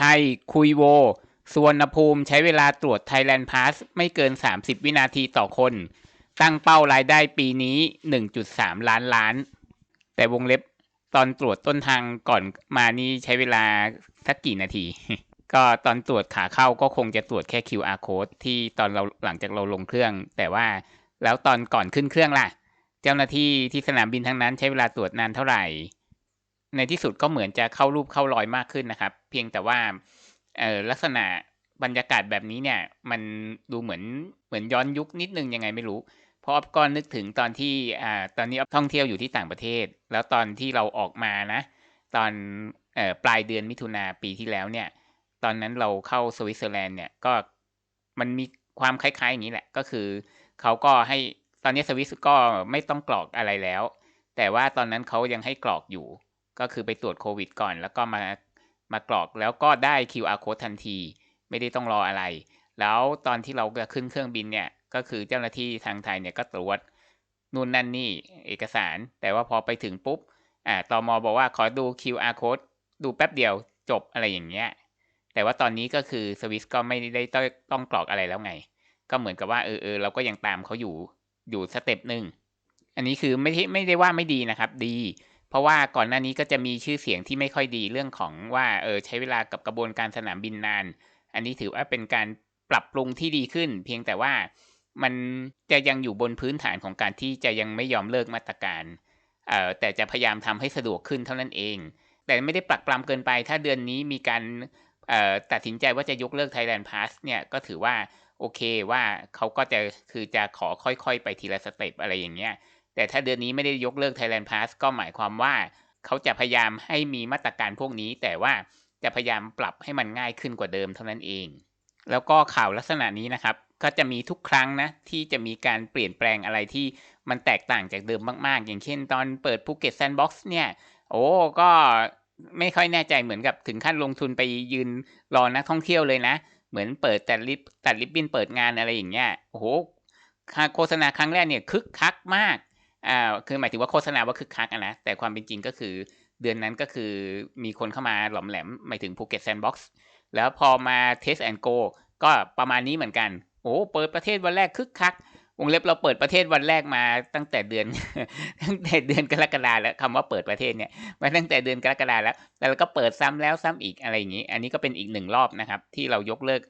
ไทย คุยโว สวนภูมิใช้เวลาตรวจ Thailand Pass ไม่เกิน 30 วินาทีต่อคน ตั้งเป้ารายได้ปีนี้ 1.3 ล้านล้าน แต่วงเล็บตอนตรวจต้นทางก่อนมานี้ใช้เวลาสักกี่นาที ก็ตอนตรวจขาเข้าก็คงจะตรวจแค่ QR code ที่ตอนเราหลังจากเราลงเครื่อง แต่ว่าแล้วตอนก่อนขึ้นเครื่องล่ะ เจ้าหน้าที่ที่สนามบินทั้งนั้นใช้เวลาตรวจนานเท่าไหร่ ในที่สุดก็เหมือนจะเข้ารูปเข้ารอยมากขึ้นนะครับ เพียงแต่ว่าลักษณะบรรยากาศแบบนี้เนี่ย มันดูเหมือนเหมือนย้อนยุคนิดนึงยังไงไม่รู้ เพราะออฟก็นึกถึงตอนที่อ่าตอนนี้ออฟท่องเที่ยวอยู่ที่ต่างประเทศ แล้วตอนที่เราออกมานะ ตอนอปลายเดือนมิถุนาปีที่แล้วเนี่ย ตอนนั้นเราเข้าสวิตเซอร์แลนด์เนี่ยก็มันมีความคล้ายๆอย่างนี้แหละ ก็คือเขาก็ให้ตอนนี้สวิสก็ไม่ต้องกรอกอะไรแล้ว แต่ว่าตอนนั้นเขายังให้กรอกอยู่ ก็คือไปตรวจโควิดก่อน แล้วก็มามากรอกแล้วก็ได้ QR code ทันที ไม่ได้ต้องรออะไร แล้วตอนที่เราจะขึ้นเครื่องบินเนี่ย ก็คือเจ้าหน้าที่ทางไทยเนี่ยก็ตรวจนู่นนั่นนี่เอกสาร แต่ว่าพอไปถึงปุ๊บอ่าตอมอบอกว่าขอดู QR code ดูแป๊บเดียวจบอะไรอย่างเงี้ย แต่ว่าตอนนี้ก็คือสวิสก็ไม่ได้ต้องต้องกรอกอะไรแล้วไง ก็เหมือนกับว่าเออเออเราก็ยังตามเขาอยู่อยู่สเต็ปหนึ่ง อันนี้คือไม่ไม่ได้ว่าไม่ดีนะครับ ดี เพราะว่าก่อนหน้านี้ก็จะมีชื่อเสียงที่ไม่ค่อยดีเรื่องของว่าเออใช้เวลากับกระบวนการสนามบินนาน อันนี้ถือว่าเป็นการปรับปรุงที่ดีขึ้น เพียงแต่ว่ามันจะยังอยู่บนพื้นฐานของการที่จะยังไม่ยอมเลิกมาตรการเอ่อแต่จะพยายามทำให้สะดวกขึ้นเท่านั้นเอง แต่ไม่ได้ปรักปรำเกินไป ถ้าเดือนนี้มีการตัดสินใจว่าจะยกเลิก Thailand Pass เนี่ยก็ถือว่าโอเคว่าเขาก็จะคือจะขอค่อยๆ ไปทีละสเต็ปอะไรอย่างเงี้ย แต่ถ้าเดือนนี้ไม่ได้ยกเลิก Thailand Pass ก็หมายความว่า เขาจะพยายามให้มีมาตรการพวกนี้ แต่ว่าจะพยายามปรับให้มันง่ายขึ้นกว่าเดิมเท่านั้นเอง แล้วก็ข่าวลักษณะนี้นะครับ ก็จะมีทุกครั้งนะ ที่จะมีการเปลี่ยนแปลงอะไรที่มันแตกต่างจากเดิมมากๆ อย่างเช่น ตอนเปิดภูเก็ตแซนด์บ็อกซ์เนี่ย โอ้ก็ไม่ค่อยแน่ใจเหมือนกับถึงขั้นลงทุนไปยืนรอนักท่องเที่ยวเลยนะ เหมือนเปิดแต่ลิปตัดลิปบินเปิดงานอะไรอย่างเงี้ย โอ้โหโฆษณาครั้งแรกเนี่ยคึกคักมาก อ่าคือหมายถึงว่าโฆษณาว่าคึกคักนะแต่ความเป็นจริงก็คือ เดือนนั้นก็คือมีคนเข้ามาหลอมแหลมหมายถึงภูเก็ตแซนด์บ็อกซ์แล้วพอมาเทสแอนด์โกก็ประมาณนี้เหมือนกันโอ้เปิดประเทศวันแรกคึกคักวงเล็บเราเปิดประเทศวันแรกมาตั้งแต่เดือน ตั้งแต่เดือนกรกฎาแล้วคำว่าเปิดประเทศเนี่ยมาตั้งแต่เดือนกรกฎาแล้วแล้วเราก็เปิดซ้ำแล้วซ้ำอีกอะไรอย่างนี้ อันนี้ก็เป็นอีกหนึ่งรอบนะครับ ที่เรายกเลิก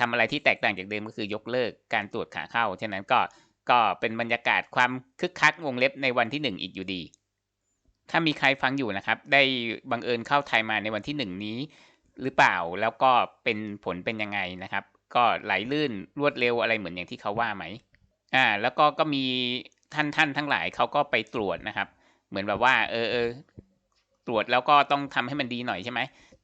ทำอะไรที่แตกต่างจากเดิมก็คือยกเลิกการตรวจขาเข้าฉะนั้นก็ ก็เป็นบรรยากาศความคึกคักวงเล็บในวันที่หนึ่งอีกอยู่ดี ถ้ามีใครฟังอยู่นะครับ ได้บังเอิญเข้าไทยมาในวันที่หนึ่งนี้ หรือเปล่าแล้วก็เป็นผลเป็นยังไงนะครับ ก็ไหลลื่นรวดเร็วอะไรเหมือนอย่างที่เขาว่าไหมอ่าแล้วก็ก็มีท่านท่านทั้งหลายเขาก็ไปตรวจนะครับ เหมือนแบบว่า เออเออตรวจแล้วก็ต้องทำให้มันดีหน่อยใช่ไหม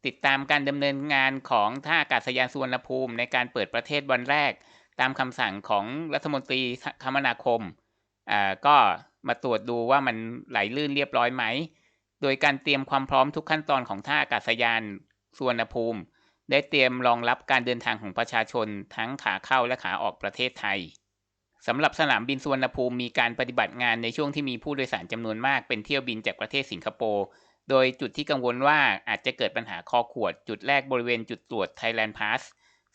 ติดตามการดำเนินงานของท่าอากาศยานสุวรรณภูมิในการเปิดประเทศวันแรก ตามคำสั่งของรัฐมนตรีคมนาคมอ่าก็มาตรวจดูว่ามันไหลลื่นเรียบร้อยไหม โดยการเตรียมความพร้อมทุกขั้นตอนของท่าอากาศยานสุวรรณภูมิ ได้เตรียมรองรับการเดินทางของประชาชนทั้งขาเข้าและขาออกประเทศไทยสำหรับสนามบินสุวรรณภูมิมีการปฏิบัติงานในช่วงที่มีผู้โดยสารจำนวนมากเป็นเที่ยวบินจากประเทศสิงคโปร์ โดยจุดที่กังวลว่าอาจจะเกิดปัญหาคอขวด จุดแรกบริเวณจุดตรวจ Thailand Pass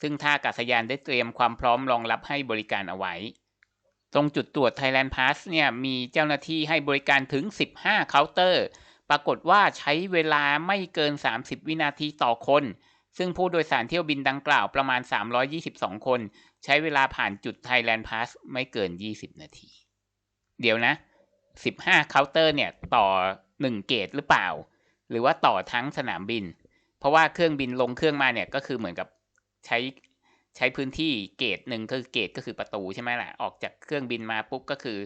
ซึ่งท่าอากาศยานได้เตรียมความพร้อมรองรับให้บริการเอาไว้ ตรงจุดตรวจ Thailand Pass เนี่ยมีเจ้าหน้าที่ให้บริการถึง 15 เคาน์เตอร์ ปรากฏว่าใช้เวลาไม่เกิน 30 วินาทีต่อคน ซึ่งผู้โดยสารเที่ยวบินดังกล่าวประมาณ 322 คน ใช้เวลาผ่านจุด Thailand Pass ไม่เกิน 20 นาที เดี๋ยวนะ 15 เคาน์เตอร์เนี่ยต่อ 1 เกตหรือเปล่า หรือว่าต่อทั้งสนามบิน เพราะว่าเครื่องบินลงเครื่องมาเนี่ยก็คือเหมือนกับ ใช้ใช้พื้นที่เกตหนึ่งคือเกตก็คือประตูใช่ไหมล่ะ ออกจากเครื่องบินมาปุ๊บก็คือ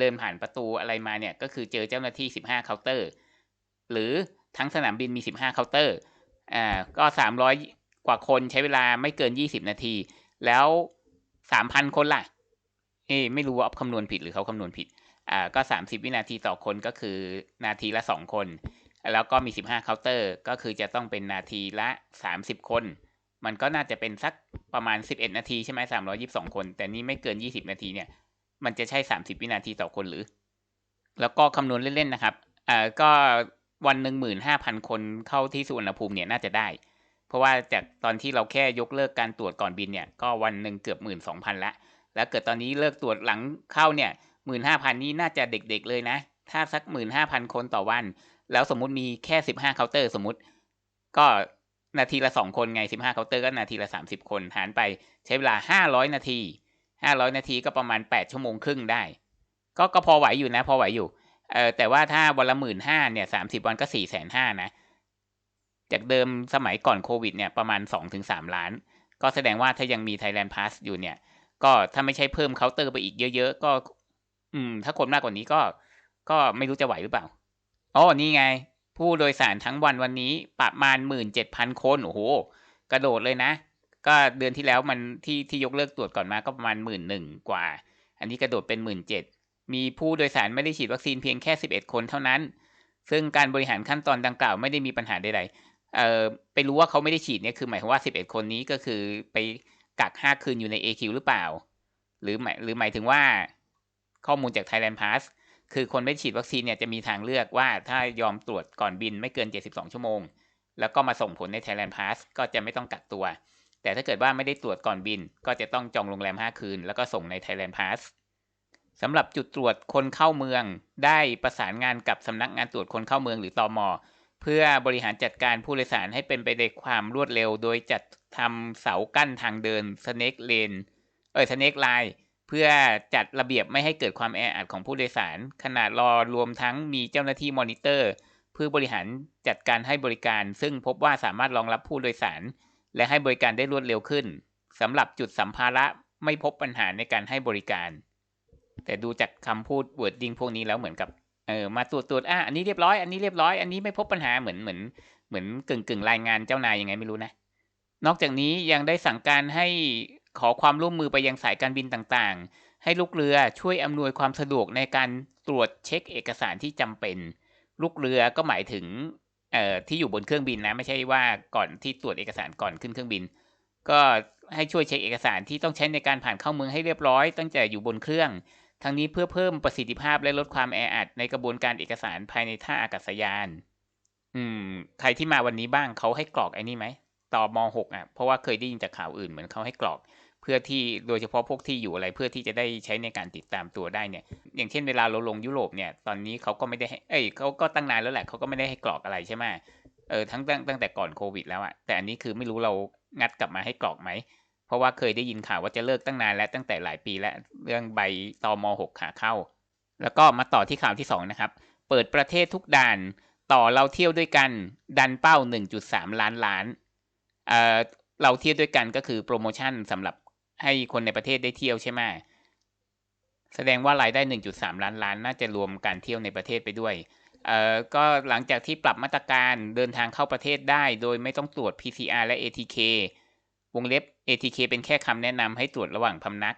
เดินผ่านประตูอะไรมาเนี่ย ก็คือเจอเจ้าหน้าที่ 15เคาน์เตอร์ หรือทั้งสนามบินมี 15เคาน์เตอร์อ่าก็ 300 กว่าคนใช้เวลาไม่เกิน 20 นาที แล้วสามพันคนล่ะเอ้ไม่รู้ว่าคำนวณผิดหรือเขาคำนวณผิดอ่าก็สามสิบวินาทีต่อคนก็คือนาทีละสองคน แล้วก็มีสิบห้าเคาน์เตอร์ ก็คือจะต้องเป็นนาทีละสามสิบคน มันก็น่าจะเป็นสักประมาณสิบเอ็ดนาทีใช่ไหมสามร้อยิบสองคน แต่นี้ไม่เกินยี่สิบนาทีเนี่ย มันจะใช่สามสิบวินาทีต่อคนหรือ แล้วก็คำนวณเล่นๆนะครับอ่าก็วันหนึ่งหมื่นห้าพันคนเข้าที่สุวรรณภูมิเนี่ยน่าจะได้ เพราะว่าจากตอนที่เราแค่ยกเลิกการตรวจก่อนบินเนี่ย ก็วันหนึ่งเกือบหมื่นสองพันละ แล้วเกิดตอนนี้เลิกตรวจหลังเข้าเนี่ยหมื่นห้าพันนี้น่าจะเด็กๆเลยนะ ถ้าสักหมื่นห้าพันคนต่อวัน แล้วสมมุติมีแค่สิบห้าเคาน์เตอร์สมมติ ก็ นาทีละสองคนไงสิบห้าเคาน์เตอร์ก็นาทีละสามสิบคนหารไปใช้เวลาห้าร้อยนาทีห้าร้อยนาทีก็ประมาณแปดชั่วโมงครึ่งได้ ก็ก็พอไหวอยู่นะ พอไหวอยู่เออแต่ว่าถ้าวันละหมื่นห้าเนี่ยสามสิบวันก็สี่แสนห้านะ จากเดิมสมัยก่อนโควิดเนี่ยประมาณสองถึงสามล้าน ก็แสดงว่าถ้ายังมี Thailand Pass อยู่เนี่ย ก็ถ้าไม่ใช่เพิ่มเคาน์เตอร์ไปอีกเยอะ ๆ ก็ อืม ถ้าคนมากกว่านี้ก็ ก็ไม่รู้จะไหวหรือเปล่าอ๋อนี่ไง ผู้โดยสารทั้งวันวันนี้ประมาณหมื่นเจ็ดพันคน โอ้โห กระโดดเลยนะ ก็เดือนที่แล้วมันที่ที่ยกเลิกตรวจก่อนมาก็ประมาณหมื่นหนึ่งกว่า อันนี้กระโดดเป็นหมื่นเจ็ดมีผู้โดยสารไม่ได้ฉีดวัคซีนเพียงแค่สิบเอ็ดคนเท่านั้น ซึ่งการบริหารขั้นตอนดังกล่าวไม่ได้มีปัญหาใดๆเอ่อไปรู้ว่าเขาไม่ได้ฉีดเนี่ยคือหมายความว่าสิบเอ็ดคนนี้ก็คือไปกักห้าคืนอยู่ใน AQ หรือเปล่า หรือหมายหรือหมายถึงว่าข้อมูลจาก Thailand Pass คือคนไม่ฉีดวัคซีนเนี่ยจะมีทางเลือกว่าถ้ายอมตรวจก่อนบินไม่เกิน 72 ชั่วโมง แล้วก็มาส่งผลใน Thailand Pass ก็จะไม่ต้องกักตัว แต่ถ้าเกิดว่าไม่ได้ตรวจก่อนบิน ก็จะต้องจองโรงแรม 5 คืน แล้วก็ส่งใน Thailand Pass สำหรับจุดตรวจคนเข้าเมืองได้ประสานงานกับสำนักงานตรวจคนเข้าเมืองหรือตอมเพื่อบริหารจัดการผู้โดยสารให้เป็นไปในความรวดเร็ว โดยจัดทำเสากั้นทางเดิน snake lane เออ snake line เพื่อจัดระเบียบไม่ให้เกิดความแออัดของผู้โดยสาร ขนาดรอรวมทั้งมีเจ้าหน้าที่มอนิเตอร์ เพื่อบริหารจัดการให้บริการ ซึ่งพบว่าสามารถรองรับผู้โดยสาร และให้บริการได้รวดเร็วขึ้นสำหรับจุดสัมภาระไม่พบปัญหาในการให้บริการ แต่ดูจากคำพูดวอร์ดดิ้งพวกนี้แล้วเหมือนกับเออมาตรวจตรวจอะอันนี้เรียบร้อยอันนี้เรียบร้อยอันนี้ไม่พบปัญหาเหมือนเหมือนเหมือนกึ่งกึ่งรายงานเจ้านายยังไงไม่รู้นะ นอกจากนี้ยังได้สั่งการให้ ขอความร่วมมือไปยังสายการบินต่างๆ ให้ลูกเรือช่วยอำนวยความสะดวกในการตรวจเช็คเอกสารที่จำเป็น ลูกเรือก็หมายถึงที่อยู่บนเครื่องบินนะ ไม่ใช่ว่าก่อนที่ตรวจเอกสารก่อนขึ้นเครื่องบิน ก็ให้ช่วยเช็คเอกสารที่ต้องใช้ในการผ่านเข้าเมืองให้เรียบร้อย ตั้งแต่อยู่บนเครื่อง ทั้งนี้เพื่อเพิ่มประสิทธิภาพและลดความแออัดในกระบวนการเอกสารภายในท่าอากาศยาน อืม ใครที่มาวันนี้บ้างเขาให้กรอกไอ้นี่ไหมต่อมหกอะ เพราะว่าเคยได้ยินจากข่าวอื่นเหมือนเขาให้กรอก พื่อที่โดยเฉพาะพวกที่อยู่อะไรเพื่อที่จะได้ใช้ในการติดตามตัวได้เนี่ย อย่างเช่นเวลาเราลงยุโรปเนี่ยตอนนี้เขาก็ไม่ได้ให้เอ้ยเขาก็ตั้งนานแล้วแหละเขาก็ไม่ได้ให้กรอกอะไรใช่ไหมเออทั้งตั้งตั้งแต่ก่อนโควิดแล้วอะแต่อันนี้คือไม่รู้เรางัดกลับมาให้กรอกไหมเพราะว่าเคยได้ยินข่าวว่าจะเลิกตั้งนานแล้วตั้งแต่หลายปีแล้วเรื่องใบตอมหกขาเข้า แล้วก็มาต่อที่ข่าวที่สองนะครับเปิดประเทศทุกด่านต่อเราเที่ยวด้วยกันดันเป้า 1.3 ล้านล้านเอ่อเราเที่ยวด้วยกันก็คือโปรโมชั่นสำหรับ ให้คนในประเทศได้เที่ยวใช่ไหมแสดงว่ารายได้ 1.3 ล้านล้าน น่าจะรวมการเที่ยวในประเทศไปด้วย เอ่อ ก็หลังจากที่ปรับมาตรการเดินทางเข้าประเทศได้ โดยไม่ต้องตรวจ PCR และ ATK วงเล็บ ATK เป็นแค่คำแนะนำให้ตรวจระหว่างพำนัก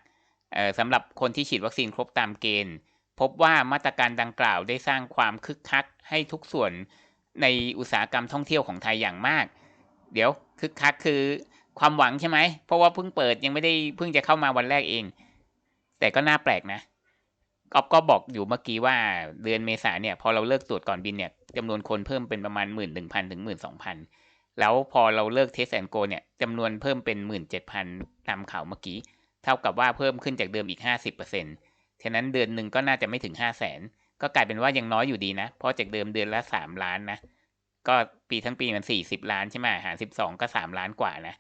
เอ่อสำหรับคนที่ฉีดวัคซีนครบตามเกณฑ์ พบว่ามาตรการดังกล่าวได้สร้างความคึกคักให้ทุกส่วนในอุตสาหกรรมท่องเที่ยวของไทยอย่างมาก เดี๋ยวคึกคักคือ ความหวังใช่ไหม เพราะว่าเพิ่งเปิดยังไม่ได้เพิ่งจะเข้ามาวันแรกเอง แต่ก็น่าแปลกนะก๊อฟก็บอกอยู่เมื่อกี้ว่าเดือนเมษาเนี่ย พอเราเลิกตรวจก่อนบินเนี่ยจำนวนคนเพิ่มเป็นประมาณหมื่นหนึ่งพันถึงหมื่นสองพันแล้วพอเราเลิกเทสแอนโกเนี่ยจำนวนเพิ่มเป็นหมื่นเจ็ดพันตามข่าวเมื่อกี้ เท่ากับว่าเพิ่มขึ้นจากเดิมอีกห้าสิบเปอร์เซ็นต์ฉะนั้นเดือนหนึ่งก็น่าจะไม่ถึงห้าแสนก็กลายเป็นว่ายังน้อยอยู่ดีนะ เพราะจากเดิมเดือนละสามล้านนะ ก็ปีทั้งปีมันสี่สิบล้านใช่ไหมหารสิบสองก็สามล้านกว่านะ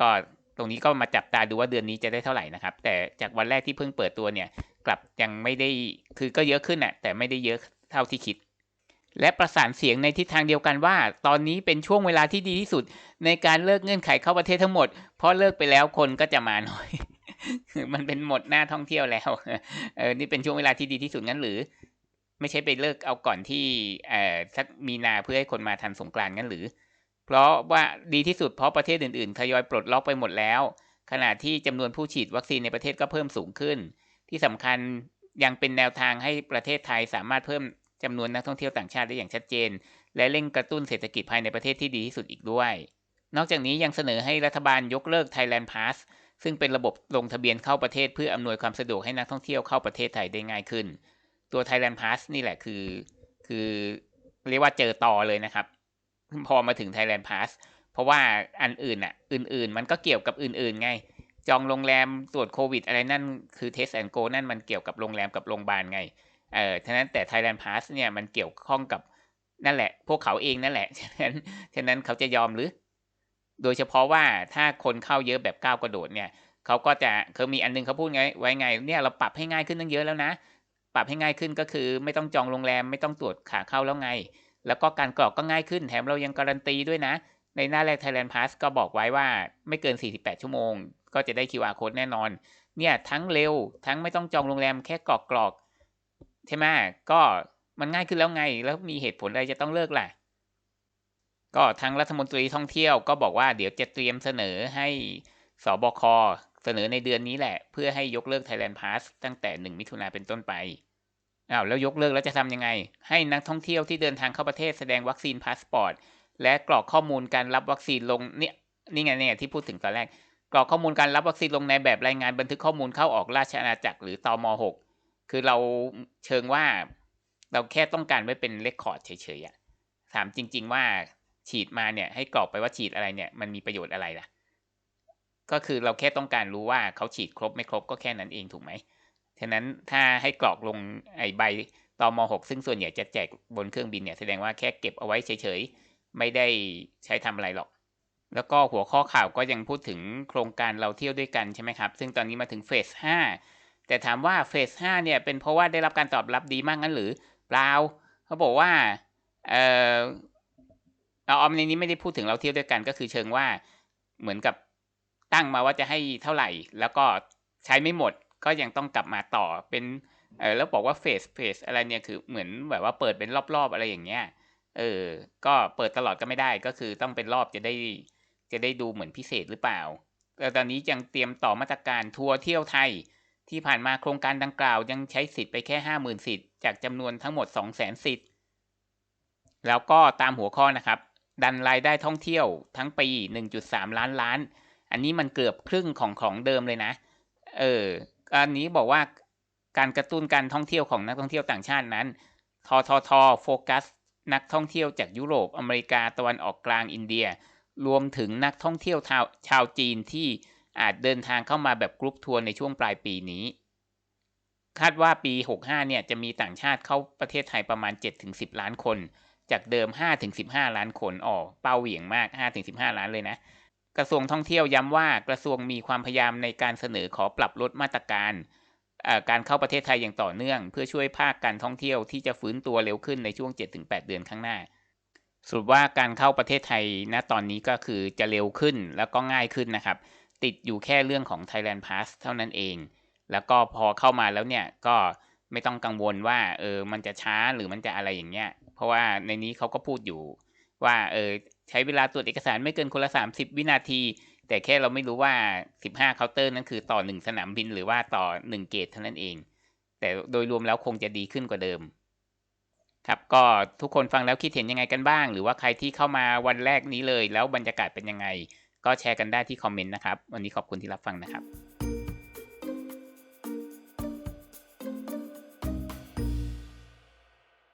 ก็ตรงนี้ก็มาจับตาดูว่าเดือนนี้จะได้เท่าไหร่นะครับ แต่จากวันแรกที่เพิ่งเปิดตัวเนี่ย กลับยังไม่ได้คือก็เยอะขึ้นอะแต่ไม่ได้เยอะเท่าที่คิด และประสานเสียงในทิศทางเดียวกันว่า ตอนนี้เป็นช่วงเวลาที่ดีที่สุด ในการเลิกเงื่อนไขเข้าประเทศทั้งหมด เพราะเลิกไปแล้วคนก็จะมาน้อยมันเป็นหมดหน้าท่องเที่ยวแล้วเออนี่เป็นช่วงเวลาที่ดีที่สุดงั้นหรือ ไม่ใช่ไปเลิกเอาก่อนที่เออสักมีนาเพื่อให้คนมาทันสงกรานต์งั้นหรือ ราะว่าดีที่สุดเพราะประเทศอื่นๆทยอยปลดล็อกไปหมดแล้ว ขณะที่จำนวนผู้ฉีดวัคซีนในประเทศก็เพิ่มสูงขึ้น ที่สำคัญยังเป็นแนวทางให้ประเทศไทยสามารถเพิ่มจำนวนนักท่องเที่ยวต่างชาติได้อย่างชัดเจน และเร่งกระตุ้นเศรษฐกิจภายในประเทศที่ดีที่สุดอีกด้วย นอกจากนี้ยังเสนอให้รัฐบาลยกเลิก Thailand Pass ซึ่งเป็นระบบลงทะเบียนเข้าประเทศเพื่ออำนวยความสะดวกให้นักท่องเที่ยวเข้าประเทศไทยได้ง่ายขึ้น ตัว Thailand Pass นี่แหละคือ คือเรียกว่าเจอต่อเลยนะครับ พอมาถึง Thailand Pass เพราะว่าอันอื่นอะ อื่น ๆ มันก็เกี่ยวกับอื่น ๆ ไง จองโรงแรมตรวจโควิด อะไรนั่นคือ Test and Go นั่นมันเกี่ยวกับโรงแรมกับโรงพยาบาลไงเออฉะนั้นแต่ Thailand Pass เนี่ยมันเกี่ยวข้องกับนั่นแหละ พวกเขาเองนั่นแหละ ฉะนั้น ฉะนั้นเขาจะยอมหรือ โดยเฉพาะว่าถ้าคนเข้าเยอะแบบก้าวกระโดดเนี่ย เขาก็จะเขามีอันนึงเขาพูดไง ไว้ไง เนี่ยเราปรับให้ง่ายขึ้นตั้งเยอะแล้วนะ ปรับให้ง่ายขึ้นก็คือ ไม่ต้องจองโรงแรมไม่ต้องตรวจขาเข้าแล้วไง แล้วก็การกรอกก็ง่ายขึ้นแถมเรายังการันตีด้วยนะ ในหน้าแรก Thailand Pass ก็บอกไว้ว่าไม่เกิน 48 ชั่วโมง ก็จะได้ QR code แน่นอน เนี่ยทั้งเร็วทั้งไม่ต้องจองโรงแรมแค่กรอกกรอกใช่ไหมก็มันง่ายขึ้นแล้วไง แล้วมีเหตุผลอะไรจะต้องเลิกล่ะ ก็ทางรัฐมนตรีท่องเที่ยวก็บอกว่าเดี๋ยวจะเตรียมเสนอให้สบคเสนอในเดือนนี้แหละ เพื่อให้ยกเลิก Thailand Pass ตั้งแต่ 1 มิถุนาเป็นต้นไป อ้าวแล้วยกเลิกแล้วจะทำยังไง ให้นักท่องเที่ยวที่เดินทางเข้าประเทศแสดงวัคซีนพาสปอร์ตและกรอกข้อมูลการรับวัคซีนลงเนี่ยนี่ไงเนี่ยที่พูดถึงตอนแรก กรอกข้อมูลการรับวัคซีนลงในแบบรายงานบันทึกข้อมูลเข้าออกราชอาณาจักรหรือตม6คือเราเชิงว่า เราแค่ต้องการไว้เป็นเรคคอร์ดเฉยๆอะถามจริง ๆ ว่าฉีดมาเนี่ยให้กรอกไปว่าฉีดอะไรเนี่ยมันมีประโยชน์อะไรล่ะ ก็คือเราแค่ต้องการรู้ว่าเขาฉีดครบไม่ครบก็แค่นั้นเองถูกไหม ฉะนั้นถ้าให้กรอกลงไอใบตอม6ซึ่งส่วนใหญ่จะแจกบนเครื่องบินเนี่ยแสดงว่าแค่เก็บเอาไว้เฉยๆ ไม่ได้ใช้ทำอะไรหรอก แล้วก็หัวข้อข่าวก็ยังพูดถึงโครงการเราเที่ยวด้วยกันใช่ไหมครับ ซึ่งตอนนี้มาถึงเฟส5แต่ถามว่าเฟส5เนี่ยเป็นเพราะว่าได้รับการตอบรับดีมากงั้นหรือเปล่าเขาบอกว่าเออเอาออมในนี้ไม่ได้พูดถึงเราเที่ยวด้วยกันก็คือเชิงว่าเหมือนกับตั้งมาว่าจะให้เท่าไหร่ แล้วก็ใช้ไม่หมด ก็ยังต้องกลับมาต่อเป็นเออแล้วบอกว่าเฟสเฟสอะไรเนี่ยคือเหมือนแบบว่าเปิดเป็นรอบๆอะไรอย่างเงี้ยเออ ก็เปิดตลอดก็ไม่ได้ก็คือต้องเป็นรอบจะได้ จะได้ดูเหมือนพิเศษหรือเปล่าแต่ตอนนี้ยังเตรียมต่อมาตรการทัวร์เที่ยวไทย ที่ผ่านมาโครงการดังกล่าวยังใช้สิทธิ์ไปแค่ห้าหมื่นสิทธิ์จากจำนวนทั้งหมดสองแสนสิทธิ์แล้วก็ตามหัวข้อนะครับ ดันรายได้ท่องเที่ยวทั้งปี 1.3 ล้านล้าน อันนี้มันเกือบครึ่งของของเดิมเลยนะ เออ อันนี้บอกว่าการกระตุ้นการท่องเที่ยวของนักท่องเที่ยวต่างชาตินั้น ททท โฟกัส นักท่องเที่ยวจากยุโรป อเมริกา ตะวันออกกลาง อินเดีย รวมถึงนักท่องเที่ยวชาวชาวจีนที่อาจเดินทางเข้ามาแบบกรุ๊ปทัวร์ในช่วงปลายปีนี้ คาดว่าปี 65 เนี่ยจะมีต่างชาติเข้าประเทศไทยประมาณ 7-10 ล้านคน จากเดิม 5-15 ล้านคน อ๋อ เป้าเหวี่ยงมาก 5-15 ล้านเลยนะ กระทรวงท่องเที่ยวย้ำว่ากระทรวงมีความพยายามในการเสนอขอปรับลดมาตรการการเข้าประเทศไทยอย่างต่อเนื่อง เพื่อช่วยภาคการท่องเที่ยวที่จะฟื้นตัวเร็วขึ้นในช่วง 7-8 เดือนข้างหน้า สรุปว่าการเข้าประเทศไทยณตอนนี้ก็คือจะเร็วขึ้นแล้วก็ง่ายขึ้นนะครับ ติดอยู่แค่เรื่องของ Thailand Pass เท่านั้นเอง แล้วก็พอเข้ามาแล้วเนี่ยก็ไม่ต้องกังวลว่าเออมันจะช้าหรือมันจะอะไรอย่างเงี้ย เพราะว่าในนี้เขาก็พูดอยู่ว่าเออ ใช้เวลาตรวจเอกสารไม่เกินคนละ 30 วินาที แต่แค่เราไม่รู้ว่า 15 เคาน์เตอร์นั้นคือต่อ 1 สนามบินหรือว่าต่อ 1 เกตเท่านั้นเอง แต่โดยรวมแล้วคงจะดีขึ้นกว่าเดิม ครับก็ทุกคนฟังแล้วคิดเห็นยังไงกันบ้าง หรือว่าใครที่เข้ามาวันแรกนี้เลย แล้วบรรยากาศเป็นยังไง ก็แชร์กันได้ที่คอมเมนต์นะครับ วันนี้ขอบคุณที่รับฟังนะครับ